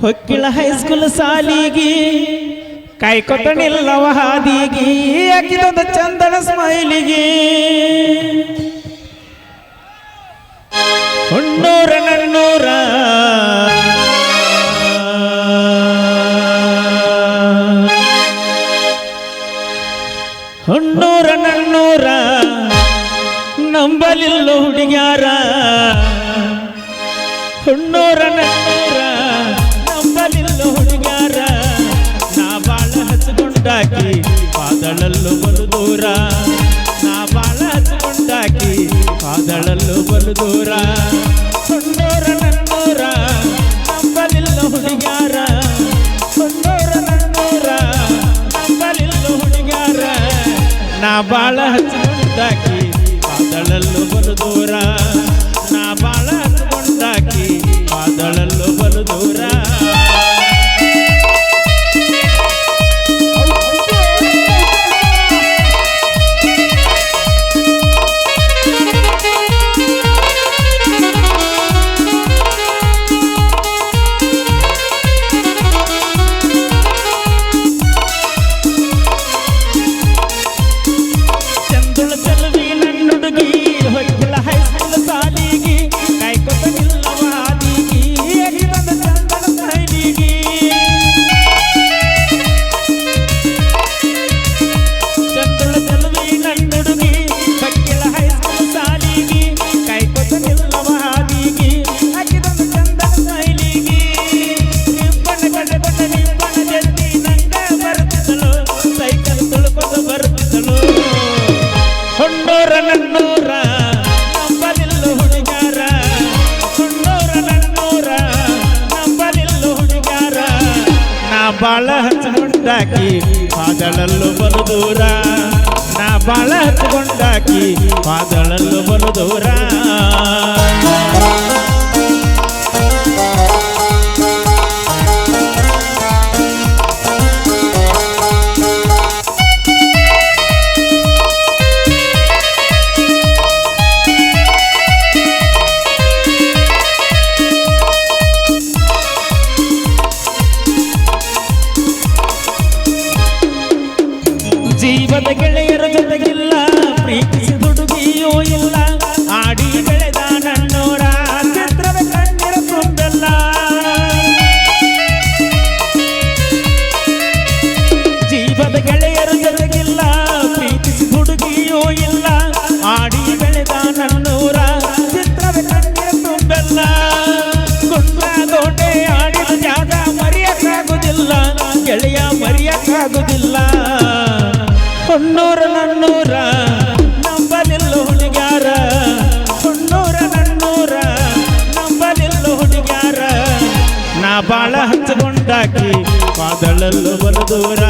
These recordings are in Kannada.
ಹೊಕ್ಕಿಳ ಹೈಸ್ಕೂಲ್ ಸಾಲಿಗಿ ಕಾಯ್ಕೊತ ನಿಲ್ಲವ ಹಾದಿಗಿ ಚಂದನ ಸ್ಮೈಲಿಗೆ. ಹುಣ್ಣೂರ ನನ್ನೂರ. ಹುಣ್ಣೂರ ನಂಬಲಿಲ್ಲ ಹುಡುಗ್ಯಾರ. ಹುಣ್ಣೂರ ನನ್ನೂರ ಪಾದಳಲ್ಲು ಬಲು ದೂರ. ನಾ ಬಾಳ ಹಚ್ಕೊಂಡಾಕಿ ಪಾದಳಲ್ಲು ಬಲು ದೂರ. ಹುಣ್ಣೂರ ನನ್ನೂರ ನಂಬಲಿಲ್ಲ ಹುಡುಗ್ಯಾರ. ಹುಣ್ಣೂರ ನನ್ನೂರ ನಂಬಲಿಲ್ಲ ಹುಡುಗ್ಯಾರ. ನಾ ನಾ ಬಾಳ ಹಚ್ಕೊಂಡಾಕಿ ಪಾದಳಲ್ಲು ಬಲು ದೂರ. ನಾ ಬಾಳ ಹಚ್ಕೊಂಡಾಕಿ ಪಾದಳಲ್ಲು ಮರೆಯಕ್ಕಾಗುದಿಲ್ಲ ಹೊನ್ನೂರ ನನ್ನೂರ ನಂಬಲಿಲ್ಲ ಹುಡುಗ್ಯಾರ. ಹೊನ್ನೂರ ನನ್ನೂರ ನಂಬಲಿಲ್ಲ ಹುಡುಗ್ಯಾರ. ನಾ ಬಾಳ ಹಚ್ಚಿಕೊಂಡಾಕಿ ಪಾದಳಲ್ಲು ಬಲದೂರ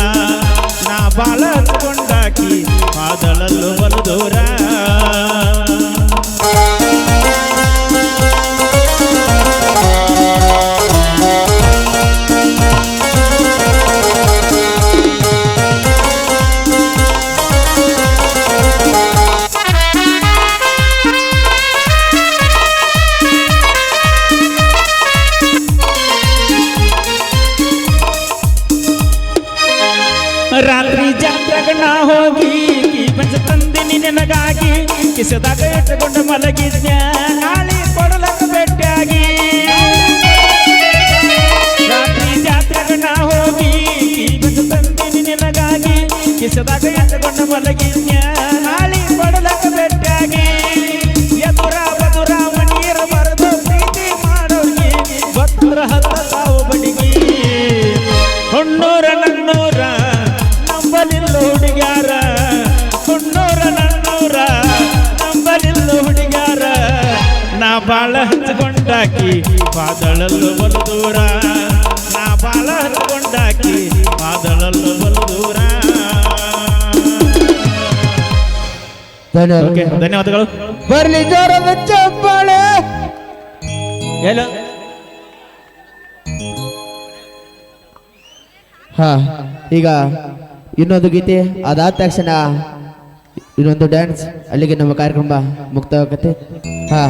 ನಾ ಬಾಳ ಹಚ್ಚಿಕೊಂಡಾಕಿ ಪಾದಳಲ್ಲು ಬಲು ನಾ ಹೋಗಿ ಪಂಚ ತಂದಿನಿ ನಿನಗಾಗಿ. ಕಿಸದಾಗ ಇಟ್ಟುಕೊಂಡು ಮಲಗಿದ್ಯ ನಾಳೆ ಕೊಡಲಕ್ಕ ಬೆಟ್ಟಾಗಿ ರಾತ್ರಿ ಜಾತ್ರೆಗೆ ನಾ ಹೋಗಿ ಪಂಚ ತಂದಿನಿ ನಿನಗಾಗಿ. ಕಿಸದಾಗ ಇಟ್ಟುಕೊಂಡು ಮಲಗಿದ್ಯ ನಾಳೆ ಕೊಡಲಕ್ಕ ಬೆಟ್ಟಾಗಿ ಎದುರ ಬದುರ ಮನೀರ ಬರೆದು ಪ್ರೀತಿ ಮಾಡೋರಿಗೆ. ಭಕ್ತರ ಹತ್ತ ಬಾಳ ಹಚ್ಕೊಂಡಾಕಿ ಪಾದಳಲ್ಲು ಬಲು ದೂರ. ನಾ ಬಾಳ ಹಚ್ಕೊಂಡಾಕಿ ಪಾದಳಲ್ಲು ಬಲು ದೂರ. ಧನ್ಯವಾದಗಳು. ಬರ್ಲಿ ಜೋರದ ಚಪ್ಪಾಳೆ ಎಲ್ಲೋ ಹಾ ಈಗ ಇನ್ನೊಂದು ಗೀತೆ ಅದಾದ ತಕ್ಷಣ ಇನ್ನೊಂದು ಡ್ಯಾನ್ಸ್ ಅಲ್ಲಿಗೆ ನಮ್ಮ ಕಾರ್ಯಕ್ರಮ ಮುಕ್ತವಾಗತ್ತೆ ಹಾ.